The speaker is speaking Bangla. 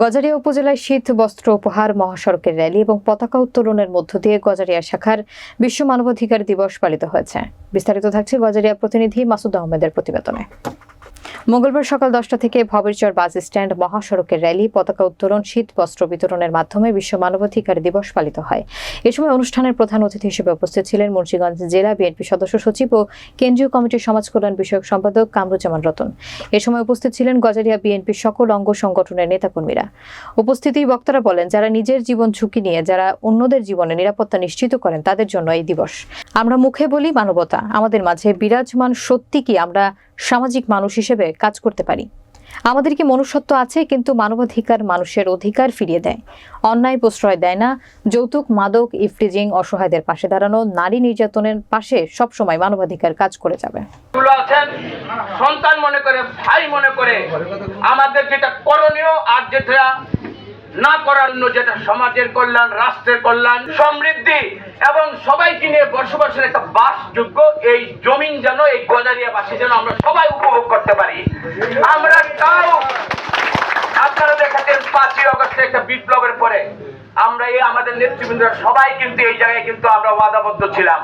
গজারিয়া উপজেলায় শীত, বস্ত্র উপহার, মহাসড়কের র্যালি এবং পতাকা উত্তোলনের মধ্য দিয়ে গজারিয়া শাখার বিশ্ব মানবাধিকার দিবস পালিত হয়েছে। বিস্তারিত থাকছে গজারিয়া প্রতিনিধি মাসুদ আহমেদের প্রতিবেদনে। মঙ্গলবার সকাল দশটা থেকে ভবেরচর বাস স্ট্যান্ড মহাসড়কের র্যালি, পতাকা উত্তোলন, শীত বস্ত্র বিতরণের মাধ্যমে বিশ্ব মানবাধিকার দিবস পালিত হয়। এ সময় অনুষ্ঠানের প্রধান অতিথি হিসেবে উপস্থিত ছিলেন মুন্সিগঞ্জ জেলা বিএনপি সদস্য সচিব ও কেন্দ্রীয় কমিটির সমাজ কল্যাণ বিষয়ক সম্পাদক কামরুজ্জামান রতন। এ সময় উপস্থিত ছিলেন গজারিয়া বিএনপির সকল অঙ্গ সংগঠনের নেতাকর্মীরা। উপস্থিত বক্তারা বলেন, যারা নিজের জীবন ঝুঁকি নিয়ে, যারা অন্যদের জীবনে নিরাপত্তা নিশ্চিত করেন, তাদের জন্য এই দিবস। আমরা মুখে বলি মানবতা, আমাদের মাঝে বিরাজমান সত্যি কি আমরা সামাজিক মানুষ হিসেবে কাজ করতে পারি। আমাদের কি মনুষ্যত্ব আছে, কিন্তু মানবাধিকার মানুষের অধিকার ফিরিয়ে দেয়। অন্যায় প্রশ্রয় দেয় না। যৌতুক, মাদক, ইফটিজিং, অসহায়দের পাশে দাঁড়ানো, নারী নির্যাতনের পাশে সবসময় মানবাধিকার কাজ করে যাবে। সন্তান মনে করে, ভাই মনে করে, আমাদের যেটা করণীয় আর যেটা না করার জন্য যেটা সমাজের কল্যাণ, রাষ্ট্রের কল্যাণ, সমৃদ্ধি এবং সবাইকে নিয়ে বসবাসের একটা বাসযোগ্য এই জমিন যেন, এই গজারিয়াবাসী যেন আমরা সবাই উপভোগ করতে পারি। আমরা তাও আপনারা দেখাচ্ছেন পাঁচই অগস্টে একটা বিপ্লবের পরে আমরা এই আমাদের নেতৃবৃন্দরা সবাই কিন্তু এই জায়গায় কিন্তু আমরা ওয়াদাবদ্ধ ছিলাম।